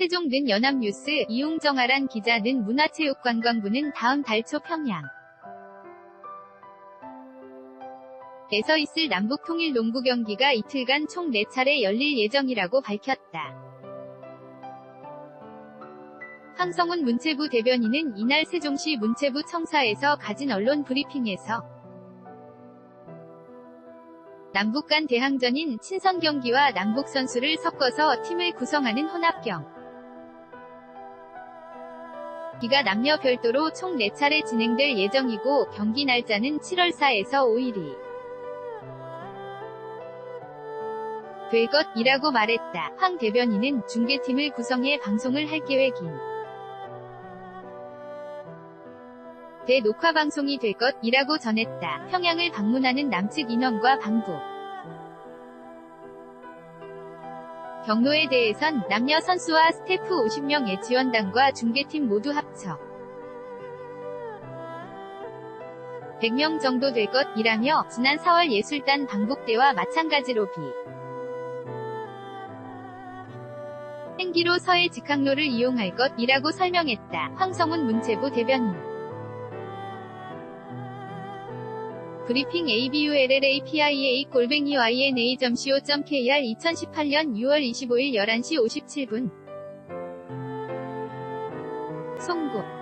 세종는 연합뉴스 이웅정아란 기자는 문화체육관광부는 다음 달 초 평양 에서 있을 남북 통일 농구 경기가 이틀간 총 4차례 열릴 예정이라고 밝혔다. 황성훈 문체부 대변인은 이날 세종시 문체부 청사에서 가진 언론 브리핑에서 남북 간 대항전인 친선 경기와 남북 선수를 섞어서 팀을 구성하는 혼합경 기가 남녀 별도로 총 4차례 진행될 예정이고 경기 날짜는 7월 4에서 5일이 될 것이라고 말했다. 황 대변인은 중계팀을 구성해 방송을 할 계획인 대녹화 방송이 될 것이라고 전했다. 평양을 방문하는 남측 인원과 방북 경로에 대해선 남녀 선수와 스태프 50명의 지원단과 중계팀 모두 합쳐 100명 정도 될 것이라며 지난 4월 예술단 방북대와 마찬가지로 비 행기로 서해 직항로를 이용할 것이라고 설명했다. 황성훈 문체부 대변인 브리핑 abulrapiaa 골뱅이 yna.co.kr 2018년 6월 25일 11시 57분 송구